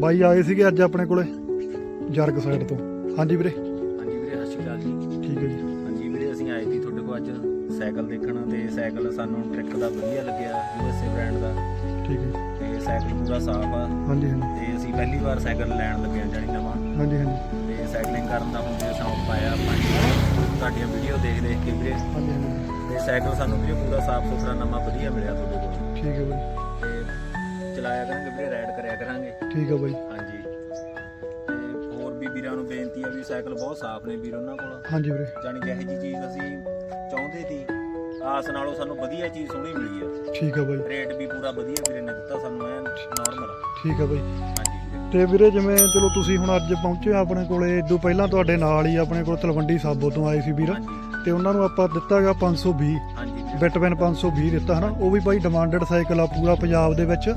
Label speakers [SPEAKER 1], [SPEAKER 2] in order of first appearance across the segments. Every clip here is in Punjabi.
[SPEAKER 1] ਬਾਈ ਆਏ ਸੀਗੇ ਅੱਜ ਆਪਣੇ ਕੋਲੇ ਜਰਗ ਸਾਈਡ ਤੋਂ। ਹਾਂਜੀ ਵੀਰੇ।
[SPEAKER 2] ਹਾਂਜੀ ਵੀਰੇ ਸਤਿ ਸ਼੍ਰੀ ਅਕਾਲ ਜੀ।
[SPEAKER 1] ਠੀਕ ਹੈ ਜੀ।
[SPEAKER 2] ਹਾਂਜੀ ਵੀਰੇ ਅਸੀਂ ਆਏ ਸੀ ਤੁਹਾਡੇ ਕੋਲ ਅੱਜ ਸਾਈਕਲ ਦੇਖਣ ਤੇ ਸਾਈਕਲ ਸਾਨੂੰ ਟਰੈਕ ਦਾ ਵਧੀਆ ਲੱਗਿਆ ਯੂਐਸਏ ਬ੍ਰਾਂਡ ਦਾ।
[SPEAKER 1] ਠੀਕ ਹੈ।
[SPEAKER 2] ਤੇ ਸਾਈਕਲ ਪੂਰਾ ਸਾਫ਼ ਆ।
[SPEAKER 1] ਹਾਂਜੀ ਹਾਂਜੀ।
[SPEAKER 2] ਤੇ ਅਸੀਂ ਪਹਿਲੀ ਵਾਰ ਸਾਈਕਲ ਲੈਣ ਲੱਗੇ ਜਾਣੀ ਨਵਾਂ।
[SPEAKER 1] ਹਾਂਜੀ ਹਾਂਜੀ।
[SPEAKER 2] ਤੇ ਸਾਈਕਲਿੰਗ ਕਰਨ ਦਾ ਜੇ ਸ਼ੌਂਕ ਪਾਇਆ ਆਪਾਂ ਤੁਹਾਡੀਆਂ ਵੀਡੀਓ ਦੇਖ ਦੇਖ ਕੇ ਵੀਰੇ।
[SPEAKER 1] ਹਾਂਜੀ ਹਾਂਜੀ।
[SPEAKER 2] ਤੇ ਸਾਈਕਲ ਸਾਨੂੰ ਵੀਰੇ ਪੂਰਾ ਸਾਫ਼ ਸੁਥਰਾ ਨਵਾਂ ਵਧੀਆ ਮਿਲਿਆ ਤੁਹਾਡੇ ਕੋਲ।
[SPEAKER 1] ਠੀਕ ਹੈ ਬਾਈ
[SPEAKER 2] ਤੇ ਚਲਾਇਆ ਕਰਾਂਗੇ ਵੀਰੇ ਰਾਈਡ ਕਰਿਆ ਕਰਾਂਗੇ।
[SPEAKER 1] ਠੀਕ ਹੈ ਬਾਈ।
[SPEAKER 2] ਹਾਂਜੀ। ਤੇ ਹੋਰ ਵੀ ਵੀਰਾਂ ਨੂੰ ਬੇਨਤੀ ਆ ਵੀ ਸਾਈਕਲ ਬਹੁਤ ਸਾਫ਼ ਨੇ ਵੀਰ ਉਹਨਾਂ ਕੋਲ।
[SPEAKER 1] ਹਾਂਜੀ ਵੀਰੇ।
[SPEAKER 2] ਜਾਣੀ ਕਿ ਇਹੋ ਜੀ ਚੀਜ਼ ਅਸੀਂ ਚਾਹੁੰਦੇ ਸੀ ਆਸ ਨਾਲੋਂ ਸਾਨੂੰ ਵਧੀਆ ਚੀਜ਼ ਸੋਹਣੀ ਮਿਲੀ ਆ।
[SPEAKER 1] ਠੀਕ ਹੈ ਬਾਈ।
[SPEAKER 2] ਰੇਟ ਵੀ ਪੂਰਾ ਵਧੀਆ ਵੀਰੇ ਨੇ ਦਿੱਤਾ ਸਾਨੂੰ ਐਨ ਨਾਰਮਲ
[SPEAKER 1] ਠੀਕ ਹੈ ਬਾਈ। ਤੇ ਵੀਰੇ ਜਿਵੇਂ ਚਲੋ ਤੁਸੀਂ ਹੁਣ ਅੱਜ ਪਹੁੰਚੇ ਆ ਆਪਣੇ ਕੋਲੇ ਇਦੋਂ ਪਹਿਲਾਂ ਤੁਹਾਡੇ ਨਾਲ ਹੀ ਆਪਣੇ ਕੋਲ ਤਲਵੰਡੀ ਸਾਬੋ ਤੋਂ ਆਏ ਸੀ ਵੀਰ। ਤੇ ਉਹਨਾਂ ਨੂੰ ਆਪਾਂ ਦਿੱਤਾਗਾ 520
[SPEAKER 2] ਹਾਂਜੀ।
[SPEAKER 1] ਬਿਟਵੈਨ 520 ਦਿੱਤਾ ਹਨਾ? ਉਹ ਵੀ ਬਾਈ ਡਿਮਾਂਡਡ ਸਾਈਕਲ ਆ ਪੂਰਾ ਪੰਜਾਬ ਦੇ ਵਿੱਚ।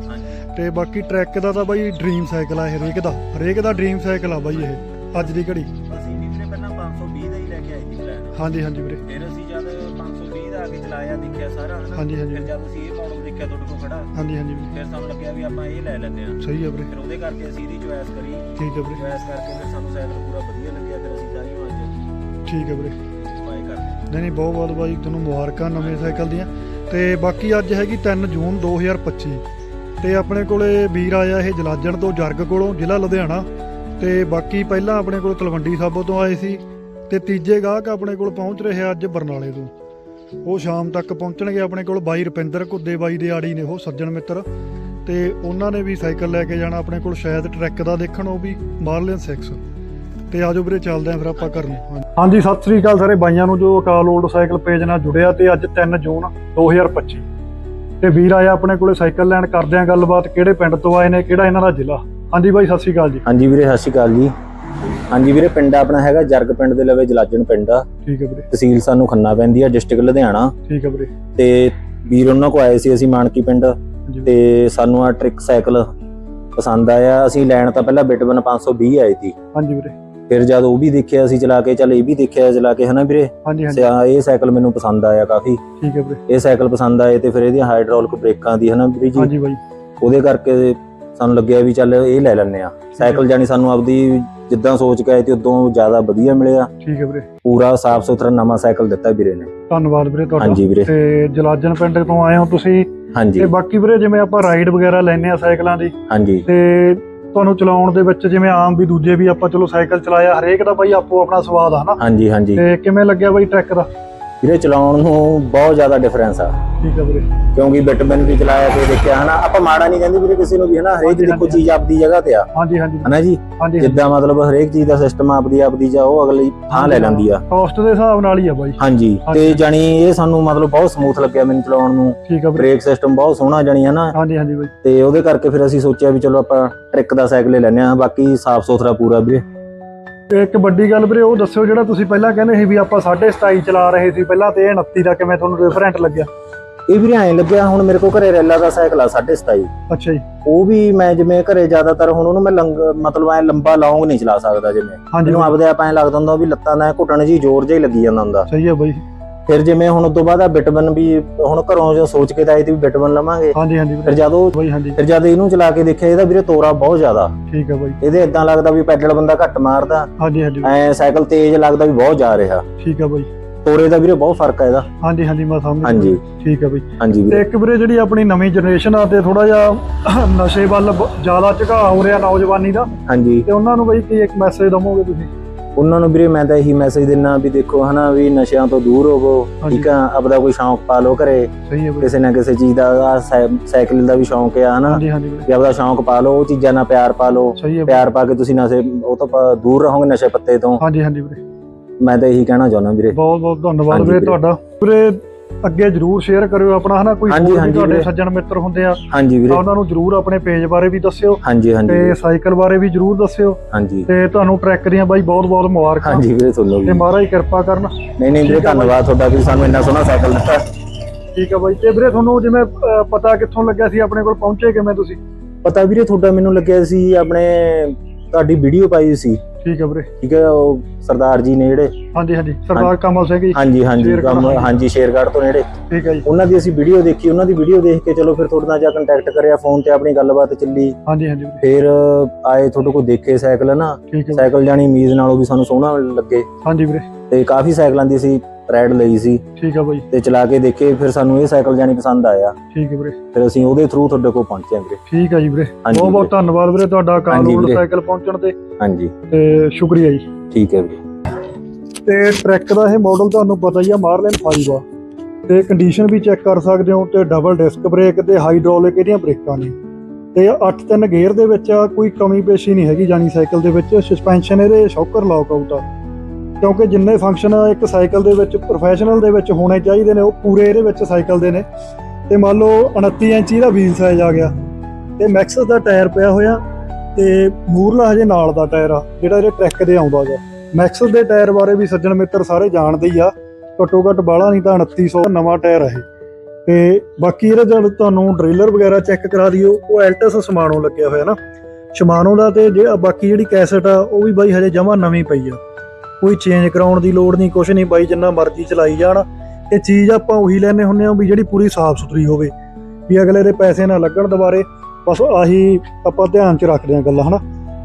[SPEAKER 1] ਤੇ ਬਾਕੀ ਟਰੈਕ ਦਾ ਤਾਂ ਬਾਈ ਡ੍ਰੀਮ ਸਾਈਕਲ ਆ ਹਰੇਕ ਦਾ। ਹਰੇਕ ਦਾ ਡ੍ਰੀਮ ਸਾਈਕਲ ਆ ਬਾਈ ਇਹ ਅੱਜ ਦੀ ਘੜੀ।
[SPEAKER 2] ਅਸੀਂ ਵੀ ਵੀਰੇ ਪਹਿਲਾਂ 520 ਦਾ ਹੀ ਲੈ ਕੇ ਆਏ ਸੀ ਪਲਾਨ
[SPEAKER 1] ਹਾਂਜੀ ਹਾਂਜੀ ਵੀਰੇ।
[SPEAKER 2] ਫਿਰ ਅਸੀਂ ਜਦ 520 ਦਾ ਆ ਕੇ ਚਲਾਇਆ ਦੇਖਿਆ ਸਾਰਾ ਹਨਾ?
[SPEAKER 1] ਹਾਂਜੀ, ਹਾਂਜੀ।
[SPEAKER 2] ਫਿਰ ਜਦ ਅਸੀਂ ਇਹ ਮਾਡਲ ਦੇਖਿਆ ਤੁਹਾਡੇ ਕੋਲ ਖੜਾ
[SPEAKER 1] ਹਾਂਜੀ ਹਾਂਜੀ ਵੀਰੇ।
[SPEAKER 2] ਫਿਰ ਸਾਨੂੰ ਲੱਗਿਆ ਵੀ ਆਪਾਂ ਇਹ ਲੈ ਲੈਂਦੇ ਆ
[SPEAKER 1] ਸਹੀ ਹੈ ਵੀਰੇ।
[SPEAKER 2] ਫਿਰ ਉਹਦੇ ਕਰਕੇ ਅਸੀਂ ਇਹਦੀ ਚੁਆਇਸ ਕਰੀ।
[SPEAKER 1] ਠੀਕ ਹੈ ਵੀਰੇ।
[SPEAKER 2] ਚੁਆਇਸ ਕਰਕੇ ਫਿਰ ਸਾਨੂੰ ਸਾਈਕਲ ਪੂਰਾ ਵਧੀਆ ਲੱਗਿਆ ਫਿਰ ਅਸੀਂ ਤਾਰੀਓ ਅੱਜ
[SPEAKER 1] ਠੀਕ ਹੈ ਵੀਰੇ।
[SPEAKER 2] ਬਾਏ ਕਰਦੇ
[SPEAKER 1] ਨਹੀਂ ਨਹੀਂ ਬਹੁਤ ਬਹੁਤ ਬਾਈ ਤੁਹਾਨੂੰ ਮੁਬਾਰਕਾਂ ਨਵੇਂ ਸਾਈਕਲ ਦੀਆਂ। ਤੇ ਬਾਕੀ ਅੱਜ ਹੈਗੀ 3 ਜੂਨ 2025 ਤੇ ਆਪਣੇ ਕੋਲੇ ਵੀਰ ਆਇਆ ਇਹ ਜਲਾਜਣ ਤੋਂ ਜਰਗ ਕੋਲੋਂ, ਜ਼ਿਲ੍ਹਾ ਲੁਧਿਆਣਾ। ਤੇ ਬਾਕੀ ਪਹਿਲਾਂ ਆਪਣੇ ਕੋਲ ਤਲਵੰਡੀ ਸਾਬੋ ਤੋਂ ਆਏ ਸੀ ਤੇ ਤੀਜੇ ਗਾਹਕ ਆਪਣੇ ਕੋਲ ਪਹੁੰਚ ਰਹੇ ਅੱਜ ਬਰਨਾਲੇ ਤੋਂ। ਉਹ ਸ਼ਾਮ ਤੱਕ ਪਹੁੰਚਣਗੇ ਆਪਣੇ ਕੋਲ। ਬਾਈ ਰੁਪਿੰਦਰ ਘੁੱਦੇ ਬਾਈ ਦੇ ਆੜੀ ਨੇ ਉਹ ਸੱਜਣ ਮਿੱਤਰ। ਤੇ ਉਹਨਾਂ ਨੇ ਵੀ ਸਾਈਕਲ ਲੈ ਕੇ ਜਾਣਾ ਆਪਣੇ ਕੋਲ। ਸ਼ਾਇਦ ਟਰੈਕ ਦਾ ਦੇਖਣ, ਉਹ ਵੀ ਮਾਰਲੀਅਨ 6 ਤੇ ਆਜੋ ਵੀਰੇ, ਚੱਲਦੇ ਆਂ ਫਿਰ ਆਪਾਂ ਘਰ ਨੂੰ। ਹਾਂਜੀ। ਸਤਿ ਸ੍ਰੀ ਅਕਾਲ ਸਾਰੇ ਬਾਈਆਂ ਨੂੰ। ਜੋ ਅਕਾਲ ਓਲਡ ਸਾਈਕਲ ਪੇਜ ਨਾਲ ਜੁੜਿਆ ਤੇ ਅੱਜ 3 ਜੂਨ 2025 ਤੇ ਵੀਰ ਆਇਆ ਆਪਣੇ ਕੋਲੇ ਸਾਈਕਲ ਲੈਣ ਕਰਦੇ ਆਂ ਗੱਲਬਾਤ ਕਿਹੜੇ ਪਿੰਡ ਤੋਂ ਆਏ ਨੇ ਕਿਹੜਾ ਇਹਨਾਂ ਦਾ ਜ਼ਿਲ੍ਹਾ? ਹਾਂਜੀ ਬਾਈ ਸਤਿ ਸ੍ਰੀ ਅਕਾਲ ਜੀ।
[SPEAKER 2] ਹਾਂਜੀ ਵੀਰੇ ਸਤਿ ਸ਼੍ਰੀ ਅਕਾਲ ਜੀ। ਹਾਂਜੀ ਵੀਰੇ ਪਿੰਡ ਆਪਣਾ ਹੈਗਾ ਜਰਗ ਪਿੰਡ ਦੇ ਲਵੇ ਜਲਾਜਣ ਪਿੰਡ ਆ।
[SPEAKER 1] ਠੀਕ ਹੈ ਵੀਰੇ।
[SPEAKER 2] ਤਹਿਸੀਲ ਸਾਨੂੰ ਖੰਨਾ ਪੈਂਦੀ ਆ ਡਿਸਟ੍ਰਿਕਟ ਲੁਧਿਆਣਾ।
[SPEAKER 1] ਠੀਕ ਹੈ ਵੀਰੇ।
[SPEAKER 2] ਤੇ ਵੀਰ ਉਹਨਾਂ ਕੋ ਆਏ ਸੀ ਅਸੀਂ ਮਾਨਕੀ ਪਿੰਡ। ਤੇ ਸਾਨੂੰ ਆ ਟ੍ਰਿਕ ਸਾਈਕਲ ਪਸੰਦ ਆਇਆ। ਅਸੀਂ ਲੈਣ ਤਾਂ ਪਹਿਲਾਂ ਬਿਟਵਨ 520 ਆਈ ਸੀ।
[SPEAKER 1] ਹਾਂਜੀ ਵੀਰੇ।
[SPEAKER 2] ਫਿਰ ਜਦ ਉਹ ਵੀ ਦੇਖਿਆ ਅਸੀਂ ਚਲਾ ਕੇ ਚੱਲ ਇਹ ਵੀ ਦੇਖਿਆ ਚਲਾ ਕੇ ਹਨਾ ਵੀਰੇ?
[SPEAKER 1] ਹਾਂਜੀ ਹਾਂਜੀ।
[SPEAKER 2] ਸਿਆ- ਇਹ ਸਾਈਕਲ ਮੈਨੂੰ ਪਸੰਦ ਆਇਆ ਕਾਫੀ।
[SPEAKER 1] ਠੀਕ ਹੈ ਵੀਰੇ।
[SPEAKER 2] ਇਹ ਸਾਈਕਲ ਪਸੰਦ ਆਏ ਤੇ ਫਿਰ ਇਹਦੀਆਂ ਹਾਈਡ੍ਰੋਲਿਕ ਬ੍ਰੇਕਾਂ ਦੀ ਹਨਾ ਵੀਰੇ ਜੀ?
[SPEAKER 1] ਹਾਂਜੀ ਬਾਈ।
[SPEAKER 2] ਉਹਦੇ ਕਰਕੇ ਸਾਨੂੰ ਲੱਗਿਆ ਵੀ ਚੱਲ ਇਹ ਲੈ ਲੈਨੇ ਆ ਸਾਈਕਲ ਜਾਨੀ ਸਾਨੂੰ ਆਪਦੀ ਜਿੱਦਾਂ ਸੋਚ ਕੇ ਆਏ ਤੇ ਉਦੋਂ ਜ਼ਿਆਦਾ ਵਧੀਆ ਮਿਲਿਆ।
[SPEAKER 1] ਠੀਕ ਹੈ ਵੀਰੇ।
[SPEAKER 2] ਪੂਰਾ ਸਾਫ਼ ਸੁਥਰਾ ਨਵਾਂ ਸਾਈਕਲ ਦਿੱਤਾ ਵੀਰੇ ਨੇ।
[SPEAKER 1] ਧੰਨਵਾਦ ਵੀਰੇ ਤੁਹਾਡਾ।
[SPEAKER 2] ਹਾਂਜੀ ਵੀਰੇ।
[SPEAKER 1] ਤੇ ਜਲਾਜਣ ਪਿੰਡ ਤੋਂ ਆਏ ਹੋ ਤੁਸੀਂ।
[SPEAKER 2] ਹਾਂਜੀ।
[SPEAKER 1] ਤੇ ਬਾਕੀ ਵੀਰੇ ਜਿਵੇਂ ਆਪਾਂ ਰਾਈਡ ਵਗੈਰਾ ਲੈਨੇ ਆ ਸਾਈਕਲਾਂ ਦੀ
[SPEAKER 2] ਹਾਂਜੀ।
[SPEAKER 1] ਤੇ ਤੁਹਾਨੂੰ ਚਲਾਉਣ ਦੇ ਵਿੱਚ ਜਿਵੇਂ ਆਮ ਵੀ ਦੂਜੇ ਵੀ ਆਪਾਂ ਚਲੋ ਸਾਈਕਲ ਚਲਾਇਆ ਹਰੇਕ ਦਾ ਬਾਈ ਆਪੋ ਆਪਣਾ ਸਵਾਦ ਆ ਨਾ।
[SPEAKER 2] ਹਾਂਜੀ ਹਾਂਜੀ।
[SPEAKER 1] ਤੇ ਕਿਵੇਂ ਲੱਗਿਆ ਬਾਈ ਟਰੈਕ ਦਾ?
[SPEAKER 2] ਵੀਰੇ ਚਲਾਉਣ ਨੂੰ ਬਹੁਤ ਜ਼ਿਆਦਾ ਡਿਫਰੈਂਸ ਆ।
[SPEAKER 1] ਠੀਕ ਹੈ ਵੀਰੇ।
[SPEAKER 2] ਕਿਉਂਕਿ ਬਿਟਮੈਨ ਵੀ ਚਲਾਇਆ ਤੇ ਦੇਖਿਆ ਹਨਾ? ਆਪਾਂ ਮਾੜਾ ਨਹੀਂ ਕਹਿੰਦੇ ਵੀਰੇ ਕਿਸੇ ਨੂੰ ਵੀ ਹਨਾ? ਹਰੇਕ ਦੇਖੋ। ਚੀਜ਼ ਆਪਦੀ ਜਗ੍ਹਾ ਤੇ ਆ।
[SPEAKER 1] ਹਾਂਜੀ ਹਾਂਜੀ।
[SPEAKER 2] ਹਨਾ ਜੀ? ਜਿੱਦਾਂ ਮਤਲਬ ਹਰੇਕ ਚੀਜ਼ ਦਾ ਸਿਸਟਮ ਆਪਦੀ ਆਪਦੀ ਜਾ ਉਹ ਅਗਲੀ ਥਾਂ ਲੈ ਲੈਂਦੀ ਆ।
[SPEAKER 1] ਕਾਸਟ ਦੇ ਹਿਸਾਬ ਨਾਲ ਹੀ ਆ ਬਾਈ।
[SPEAKER 2] ਹਾਂਜੀ। ਤੇ ਜਾਨੀ ਇਹ ਸਾਨੂੰ ਮਤਲਬ ਬਹੁਤ ਸਮੂਥ ਲੱਗਿਆ ਮੈਨੂੰ ਚਲਾਉਣ ਨੂੰ।
[SPEAKER 1] ਠੀਕ ਆ ਵੀਰੇ।
[SPEAKER 2] ਬ੍ਰੇਕ ਸਿਸਟਮ ਬਹੁਤ ਸੋਹਣਾ ਜਾਨੀ ਹਨਾ?
[SPEAKER 1] ਹਾਂਜੀ ਹਾਂਜੀ ਬਾਈ।
[SPEAKER 2] ਤੇ ਉਹਦੇ ਕਰਕੇ ਫਿਰ ਅਸੀਂ ਸੋਚਿਆ ਵੀ ਚਲੋ ਆਪਾਂ ਟ੍ਰਿਕ ਦਾ ਸਾਈਕਲ ਲੈ ਲੈਨੇ ਆ ਬਾਕੀ ਸਾਫ਼ ਸੁਥਰਾ ਪੂਰਾ ਵੀਰੇ।
[SPEAKER 1] ਇੱਕ ਵੱਡੀ ਗੱਲ ਵੀਰੇ ਉਹ ਦੱਸਿਓ ਜਿਹੜਾ ਤੁਸੀਂ ਪਹਿਲਾਂ ਕਹਿੰਦੇ ਸੀ ਵੀ ਆਪਾਂ 27 ਚਲਾ ਰਹੇ ਸੀ ਪਹਿਲਾਂ ਤੇ ਇਹ 29 ਦਾ ਕਿਵੇਂ ਤੁਹਾਨੂੰ ਡਿਫਰੈਂਟ ਲੱਗਿਆ?
[SPEAKER 2] ਇਹ ਵੀਰੇ ਐਂ ਲੱਗਿਆ ਹੁਣ ਮੇਰੇ ਕੋਲ ਘਰੇ ਰੈਲਾ ਦਾ ਸਾਈਕਲ ਆ 27.5
[SPEAKER 1] ਅੱਛਾ ਜੀ।
[SPEAKER 2] ਉਹ ਵੀ ਮੈਂ ਜਿਵੇਂ ਘਰੇ ਜ਼ਿਆਦਾਤਰ ਹੁਣ ਉਹਨੂੰ ਮੈਂ ਲੰਗ ਮਤਲਬ ਐ ਲੰਬਾ ਲੌਂਗ ਨਹੀਂ ਚਲਾ ਸਕਦਾ ਜਿਵੇਂ। ਮੈਨੂੰ ਆਪਦੇ ਆਪ ਐਂ ਲੱਗਦਾ ਹੁੰਦਾ ਵੀ ਲੱਤਾਂ ਦਾ ਘੁੱਟਣ ਜੀ ਜ਼ੋਰ ਜਿਹਾ ਹੀ ਲੱਗੀ ਜਾਂਦਾ ਹੁੰਦਾ।
[SPEAKER 1] ਸਹੀ ਆ ਬਾਈ।
[SPEAKER 2] ਫਿਰ ਜਿਵੇਂ ਹੁਣ ਉਦੋਂ ਬਾਅਦ ਆ ਬਿਟਵਨ ਵੀ ਹੁਣ ਘਰੋਂ ਜੋ ਸੋਚ ਕੇ ਤਾਂ ਆਈ ਤੇ ਵੀ ਬਿਟਵਨ ਲਵਾਂਗੇ।
[SPEAKER 1] ਹਾਂਜੀ ਹਾਂਜੀ
[SPEAKER 2] ਫਿਰ ਜਦ
[SPEAKER 1] ਬਾਈ ਹਾਂਜੀ।
[SPEAKER 2] ਫਿਰ ਜਦ ਇਹਨੂੰ ਚਲਾ ਕੇ ਦੇਖਿਆ ਇਹਦਾ ਵੀਰੇ ਤੋਰਾ ਬਹੁਤ ਜ਼ਿਆਦਾ।
[SPEAKER 1] ਠੀਕ ਆ ਬਾਈ।
[SPEAKER 2] ਇਹਦੇ ਇਦਾਂ ਲੱਗਦਾ ਵੀ ਪੈਡਲ ਬੰਦਾ ਘੱਟ ਮਾਰਦਾ।
[SPEAKER 1] ਹਾਂਜੀ ਹਾਂਜੀ।
[SPEAKER 2] ਐ ਸਾਈਕਲ ਤੇਜ਼ ਲੱਗਦਾ ਵੀ ਬਹੁਤ ਜਾ ਰਿਹਾ।
[SPEAKER 1] ਠੀਕ ਆ ਬਾਈ।
[SPEAKER 2] ਤੋਰੇ ਦਾ ਵੀਰੇ ਬਹੁਤ ਫ਼ਰਕ ਆ ਇਹਦਾ।
[SPEAKER 1] ਹਾਂਜੀ ਹਾਂਜੀ ਮੈਂ ਸਮਝ ਗਿਆ
[SPEAKER 2] ਹਾਂਜੀ
[SPEAKER 1] ਠੀਕ ਆ ਬਾਈ।
[SPEAKER 2] ਹਾਂਜੀ
[SPEAKER 1] ਤੇ
[SPEAKER 2] ਵੀਰੇ
[SPEAKER 1] ਇੱਕ ਵੀਰੇ ਜਿਹੜੀ ਆਪਣੀ ਨਵੀਂ ਜਨਰੇਸ਼ਨ ਆ ਤੇ ਥੋੜਾ ਜਿਹਾ ਨਸ਼ੇ ਵੱਲ ਜ਼ਿਆਦਾ ਝੁਕਾਅ ਹੋ ਰਿਹਾ ਨੌਜਵਾਨੀ ਦਾ।
[SPEAKER 2] ਹਾਂਜੀ।
[SPEAKER 1] ਤੇ ਉਹਨਾਂ ਨੂੰ ਬਈ ਕੀ ਇੱਕ ਮੈਸੇਜ ਦਵੋਗੇ ਤੁਸੀਂ?
[SPEAKER 2] ਉਹਨਾਂ ਨੂੰ ਵੀਰੇ ਮੈਂ ਤਾਂ ਇਹੀ ਮੈਸੇਜ ਦਿੰਨਾ ਵੀ ਦੇਖੋ ਹਨਾ ਵੀ ਨਸ਼ਿਆਂ ਤੋਂ ਦੂਰ ਹੋਵੋ। ਠੀਕ ਆ? ਆਪਦਾ ਕੋਈ ਸ਼ੌਂਕ ਪਾ ਲਓ ਘਰੇ। ਕਿਸੇ ਨਾ ਕਿਸੇ ਚੀਜ਼ ਦਾ ਸਾਈਕਲ ਦਾ ਵੀ ਸ਼ੌਂਕ ਆ ਹਨਾ? ਵੀ ਆਪਦਾ ਸ਼ੌਂਕ ਪਾ ਲਓ ਉਹ ਚੀਜ਼ਾਂ ਨਾਲ ਪਿਆਰ ਪਾ
[SPEAKER 1] ਬਈ।
[SPEAKER 2] ਪਿਆਰ ਪਾ ਕੇ ਤੁਸੀਂ ਨਸ਼ੇ ਉਹ ਤੋਂ ਦੂਰ ਰਹੋਗੇ ਨਸ਼ੇ ਪੱਤੇ ਤੋਂ।
[SPEAKER 1] ਹਾਂਜੀ ਹਾਂਜੀ ਵੀਰੇ
[SPEAKER 2] ਮੈਂ ਤਾਂ ਇਹੀ ਕਹਿਣਾ ਚਾਹੁੰਦਾ ਵੀਰੇ।
[SPEAKER 1] ਬਹੁਤ ਬਹੁਤ ਧੰਨਵਾਦ ਵੀਰੇ। ਤੁਹਾਡਾ। ਵੀਰੇ ਅੱਗੇ ਜਰੂਰ ਸ਼ੇਅਰ ਕਰਿਓ ਆਪਣਾ ਹਨਾ? ਕੋਈ
[SPEAKER 2] ਹਾਂਜੀ,
[SPEAKER 1] ਹੋਰ ਵੀ
[SPEAKER 2] ਹਾਂਜੀ
[SPEAKER 1] ਤੁਹਾਡੇ
[SPEAKER 2] ਵੀਰੇ।
[SPEAKER 1] ਸੱਜਣ ਮਿੱਤਰ ਹੁੰਦੇ ਆ
[SPEAKER 2] ਹਾਂਜੀ
[SPEAKER 1] ਤਾਂ
[SPEAKER 2] ਵੀਰੇ
[SPEAKER 1] ਉਹਨਾਂ ਨੂੰ ਜਰੂਰ ਆਪਣੇ ਪੇਜ ਬਾਰੇ ਵੀ ਦੱਸਿਓ
[SPEAKER 2] ਹਾਂਜੀ ਹਾਂਜੀ
[SPEAKER 1] ਤੇ
[SPEAKER 2] ਵੀਰੇ,
[SPEAKER 1] ਸਾਈਕਲ ਬਾਰੇ ਵੀ ਜਰੂਰ ਦੱਸਿਓ
[SPEAKER 2] ਹਾਂਜੀ।
[SPEAKER 1] ਤੇ ਤੁਹਾਨੂੰ ਟਰੈਕ ਦੀਆਂ ਬਾਈ ਬਹੁਤ ਬਹੁਤ ਮੁਬਾਰਕਾਂ।
[SPEAKER 2] ਹਾਂਜੀ ਵੀਰੇ ਤੁਹਾਨੂੰ ਵੀ।
[SPEAKER 1] ਤੇ ਮਹਾਰਾਜ ਕਿਰਪਾ ਕਰਨ।
[SPEAKER 2] ਨਹੀਂ ਨਹੀਂ ਵੀਰੇ। ਧੰਨਵਾਦ ਤੁਹਾਡਾ ਵੀ ਸਾਨੂੰ ਇੰਨਾ ਸੋਹਣਾ ਸਾਈਕਲ ਦਿੱਤਾ।
[SPEAKER 1] ਠੀਕ ਆ ਬਾਈ। ਤੇ ਵੀਰੇ ਤੁਹਾਨੂੰ ਜਿਵੇਂ ਅਹ, ਪਤਾ ਕਿੱਥੋਂ ਲੱਗਿਆ ਸੀ ਆਪਣੇ ਕੋਲ ਪਹੁੰਚੇ ਕਿਵੇਂ ਤੁਸੀਂ?
[SPEAKER 2] ਪਤਾ ਵੀਰੇ ਤੁਹਾਡਾ ਮੈਨੂੰ ਲੱਗਿਆ ਸੀ ਆਪਣੇ ਤੁਹਾਡੀ ਵੀਡੀਓ ਪਾਈ ਸੀ।
[SPEAKER 1] ਠੀਕ ਹੈ ਵੀਰੇ।
[SPEAKER 2] ਠੀਕ ਹੈ ਉਹ ਸਰਦਾਰ ਜੀ ਨੇ ਜਿਹੜੇ
[SPEAKER 1] ਹਾਂਜੀ ਹਾਂਜੀ। ਸਰਦਾਰ ਕਮਲ ਸਿੰਘ ਜੀ।
[SPEAKER 2] ਹਾਂਜੀ ਹਾਂਜੀ
[SPEAKER 1] ਸ਼ੇਰਗੜ੍ਹ,
[SPEAKER 2] ਕੰਮ
[SPEAKER 1] ਹਾਂਜੀ।
[SPEAKER 2] ਸ਼ੇਰਗੜ੍ਹ ਤੋਂ ਨੇੜੇ।
[SPEAKER 1] ਠੀਕ ਹੈ ਜੀ।
[SPEAKER 2] ਉਹਨਾਂ ਦੀ ਅਸੀਂ ਵੀਡੀਓ ਦੇਖੀ ਉਹਨਾਂ ਦੀ ਵੀਡੀਓ ਦੇਖ ਕੇ ਚਲੋ ਫਿਰ ਤੁਹਾਡੇ ਨਾਲ ਜਾ ਕੰਟੈਕਟ ਕਰਿਆ ਫੋਨ ਤੇ ਆਪਣੀ ਗੱਲਬਾਤ ਚੱਲੀ।
[SPEAKER 1] ਹਾਂਜੀ ਹਾਂਜੀ ਵੀਰੇ।
[SPEAKER 2] ਫਿਰ ਆਏ ਤੁਹਾਡੇ ਕੋਲ ਦੇਖੇ ਸਾਈਕਲ ਨਾ?
[SPEAKER 1] ਠੀਕ ਹੈ ਵੀਰੇ।
[SPEAKER 2] ਸਾਈਕਲ ਜਾਨੀ ਉਮੀਦ ਨਾਲੋਂ ਵੀ ਸਾਨੂੰ ਸੋਹਣਾ ਲੱਗੇ।
[SPEAKER 1] ਹਾਂਜੀ ਵੀਰੇ।
[SPEAKER 2] ਤੇ ਕਾਫੀ ਸਾਈਕਲਾਂ ਦੀ ਅਸੀਂ ਰਾਈਡ ਲਈ ਸੀ।
[SPEAKER 1] ਠੀਕ ਹੈ ਬਾਈ।
[SPEAKER 2] ਤੇ ਚਲਾ ਕੇ ਦੇਖੇ ਫਿਰ ਸਾਨੂੰ ਇਹ ਸਾਈਕਲ ਜਾਨੀ ਪਸੰਦ ਆਇਆ।
[SPEAKER 1] ਠੀਕ ਹੈ ਵੀਰੇ।
[SPEAKER 2] ਫਿਰ ਅਸੀਂ ਉਹਦੇ ਥਰੂ ਤੁਹਾਡੇ ਕੋਲ ਪਹੁੰਚੇ ਹਾਂ ਵੀਰੇ।
[SPEAKER 1] ਠੀਕ ਹੈ ਜੀ ਵੀਰੇ।
[SPEAKER 2] ਹਾਂਜੀ
[SPEAKER 1] ਬਹੁਤ ਬਹੁਤ
[SPEAKER 2] ਵੀਰੇ,
[SPEAKER 1] ਧੰਨਵਾਦ ਵੀਰੇ ਤੁਹਾਡਾ
[SPEAKER 2] ਹਾਂਜੀ
[SPEAKER 1] ਕਾਨੂੰਨ
[SPEAKER 2] ਵੀਰੇ।
[SPEAKER 1] ਸਾਈਕਲ ਪਹੁੰਚਣ ਤੇ।
[SPEAKER 2] ਹਾਂਜੀ।
[SPEAKER 1] ਤੇ ਸ਼ੁਕਰੀਆ ਜੀ।
[SPEAKER 2] ਠੀਕ ਹੈ ਵੀਰੇ।
[SPEAKER 1] ਤੇ ਟਰੈਕ ਦਾ ਇਹ ਮਾਡਲ ਤੁਹਾਨੂੰ ਪਤਾ ਹੀ ਆ ਮਾਰਲਨ 5 ਆ। ਤੇ ਕੰਡੀਸ਼ਨ ਵੀ ਚੈੱਕ ਕਰ ਸਕਦੇ ਹੋ ਤੇ ਡਬਲ ਡਿਸਕ ਬ੍ਰੇਕ ਤੇ ਹਾਈਡ੍ਰੋਲਿਕ ਇਹਦੀਆਂ ਬ੍ਰੇਕਾਂ ਨੇ। ਤੇ 8-3 ਗੇਅਰ ਦੇ ਵਿੱਚ ਕੋਈ ਕਮੀ ਪੇਸ਼ੀ ਨਹੀਂ ਹੈਗੀ ਜਾਨੀ ਸਾਈਕਲ ਦੇ ਵਿੱਚ। ਸਸਪੈਂਸ਼ਨ ਇਹਦੇ ਸ਼ੌਕਰ ਲੌਕ ਆਊਟ ਆ। ਕਿਉਂਕਿ ਜਿੰਨੇ ਫੰਕਸ਼ਨ ਇੱਕ ਸਾਈਕਲ ਦੇ ਵਿੱਚ ਪ੍ਰੋਫੈਸ਼ਨਲ ਦੇ ਵਿੱਚ ਹੋਣੇ ਚਾਹੀਦੇ ਨੇ ਉਹ ਪੂਰੇ ਇਹਦੇ ਵਿੱਚ ਸਾਈਕਲ ਦੇ ਨੇ। ਤੇ ਮੰਨ ਲਓ 29 ਇੰਚੀ ਦਾ ਵੀਲ ਸਾਈਜ਼ ਆ ਗਿਆ। ਤੇ ਮੈਕਸਸ ਦਾ ਟਾਇਰ ਪਿਆ ਹੋਇਆ। ਤੇ ਮੂਰਲਾ ਹਜੇ ਨਾਲ ਦਾ ਟਾਇਰ ਆ, ਜਿਹੜਾ ਇਹਦੇ ਟਰੈਕ ਦੇ ਆਉਂਦਾ ਗਾ। ਮੈਕਸਲ ਦੇ ਟਾਇਰ ਬਾਰੇ ਵੀ ਸੱਜਣ ਮਿੱਤਰ ਸਾਰੇ ਜਾਣਦੇ ਹੀ ਆ, ਘੱਟੋ ਘੱਟ ਬਾਹਲਾ ਨਹੀਂ ਤਾਂ 2900 ਦਾ ਨਵਾਂ ਟਾਇਰ ਆ ਇਹ। ਤੇ ਬਾਕੀ ਇਹਦਾ ਜਦ ਤੁਹਾਨੂੰ ਡ੍ਰਿਲਰ ਵਗੈਰਾ ਚੈੱਕ ਕਰਾ ਦਿਓ, ਉਹ ਐਲਟਸ ਸਮਾਨੋ ਲੱਗਿਆ ਹੋਇਆ ਨਾ। ਸ਼ਮਾਨੋ ਦਾ ਤੇ ਜਿਹੜਾ ਬਾਕੀ ਜਿਹੜੀ ਕੈਸਟ ਆ, ਉਹ ਵੀ ਬਾਈ ਹਜੇ ਜਮਾ ਨਵੀਂ ਪਈ ਆ। ਕੋਈ ਚੇਂਜ ਕਰਾਉਣ ਦੀ ਲੋੜ ਨਹੀਂ, ਕੁਛ ਨਹੀਂ, ਬਾਈ ਜਿੰਨਾ ਮਰਜ਼ੀ ਚਲਾਈ ਜਾਣ। ਤੇ ਚੀਜ਼ ਆਪਾਂ ਉਹੀ ਲੈਣੇ ਹੁੰਨੇ ਆ ਵੀ ਜਿਹੜੀ ਪੂਰੀ ਸਾਫ਼ ਸੁਥਰੀ ਹੋਵੇ, ਵੀ ਅਗਲੇ ਦੇ ਪੈਸੇ ਨਾ ਲੱਗਣ ਦੁਬਾਰੇ। ਬਸ ਆਹੀ ਆਪਾਂ ਧਿਆਨ ਚ ਰੱਖਦੇ ਆ ਗੱਲਾਂ, ਹਨਾ?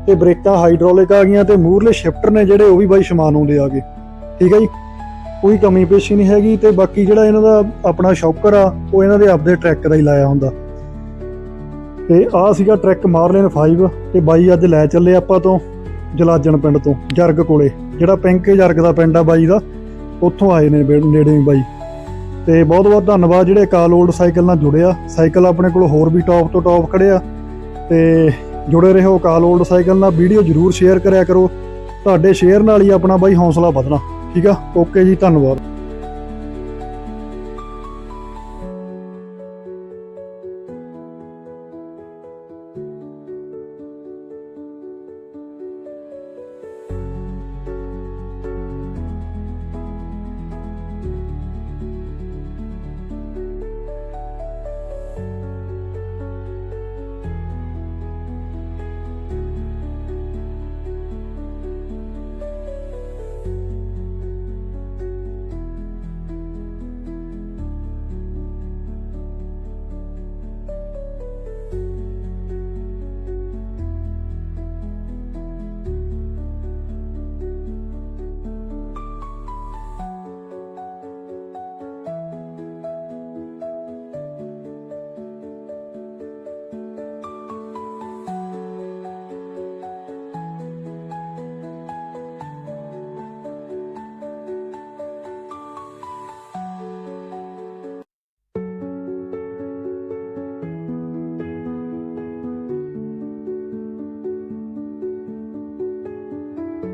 [SPEAKER 1] ਤੇ ਬ੍ਰੇਕਾਂ ਹਾਈਡ੍ਰੋਲਿਕ ਆ ਗਈਆਂ ਤੇ ਮੂਰਲੇ ਸ਼ਿਫਟਰ ਨੇ ਜਿਹੜੇ ਉਹ ਵੀ ਬਾਈ ਸਮਾਨ ਦੇ ਆ ਗਏ ਠੀਕ ਹੈ ਜੀ? ਕੋਈ ਕਮੀ ਪੇਸ਼ੀ ਨਹੀਂ ਹੈਗੀ ਤੇ ਬਾਕੀ ਜਿਹੜਾ ਇਹਨਾਂ ਦਾ ਆਪਣਾ ਸ਼ੌਕਰ ਆ, ਉਹ ਇਹਨਾਂ ਦੇ ਆਪਦੇ ਟਰੈਕ ਦਾ ਹੀ ਲਾਇਆ ਹੁੰਦਾ। ਤੇ ਆ ਸੀਗਾ ਟਰੈਕ ਮਾਰਲਨ 5 ਤੇ ਬਾਈ ਅੱਜ ਲੈ ਚੱਲੇ ਆਪਾਂ ਤੋਂ ਜਲਾਜਣ ਪਿੰਡ ਤੋਂ, ਜਰਗ ਕੋਲੇ। ਜਿਹੜਾ ਪਿੰਕੇ ਜਰਗ ਦਾ ਪਿੰਡ ਆ ਬਾਈ ਦਾ, ਉੱਥੋਂ ਆਏ ਨੇ ਨੇੜੇ ਬਾਈ। ਤੇ ਬਹੁਤ ਬਹੁਤ ਧੰਨਵਾਦ ਜਿਹੜੇ ਕਾਲ ਓਲਡ ਸਾਈਕਲ ਨਾਲ ਜੁੜਿਆ ਸਾਈਕਲ ਆਪਣੇ ਕੋਲ ਹੋਰ ਵੀ ਟੌਪ ਤੋਂ ਟੌਪ ਖੜੇ ਆ। ਤੇ ਜੁੜੇ ਰਹੋ ਕਾਲ ਓਲਡ ਸਾਈਕਲ ਨਾਲ। ਵੀਡੀਓ ਜਰੂਰ ਸ਼ੇਅਰ ਕਰਿਆ ਕਰੋ। ਤੁਹਾਡੇ ਸ਼ੇਅਰ ਨਾਲ ਹੀ ਆਪਣਾ ਬਾਈ ਹੌਸਲਾ ਵਧਣਾ। ਠੀਕ ਆ? ਓਕੇ ਜੀ, ਧੰਨਵਾਦ।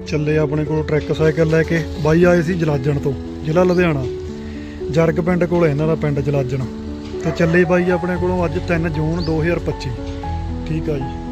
[SPEAKER 1] ਚੱਲੇ ਆਪਣੇ ਕੋਲ ਟਰੈਕ ਸਾਈਕਲ ਲੈ ਕੇ, ਬਾਈ ਆਏ ਸੀ ਜਲਾਜਣ ਤੋਂ, ਜ਼ਿਲ੍ਹਾ ਲੁਧਿਆਣਾ। ਜਰਗ ਪਿੰਡ ਕੋਲ ਇਹਨਾਂ ਦਾ ਪਿੰਡ ਜਲਾਜਣ। ਤੇ ਚੱਲੇ ਬਾਈ ਆਪਣੇ ਕੋਲੋਂ ਅੱਜ 3 ਜੂਨ 2025 ਠੀਕ ਆ ਜੀ।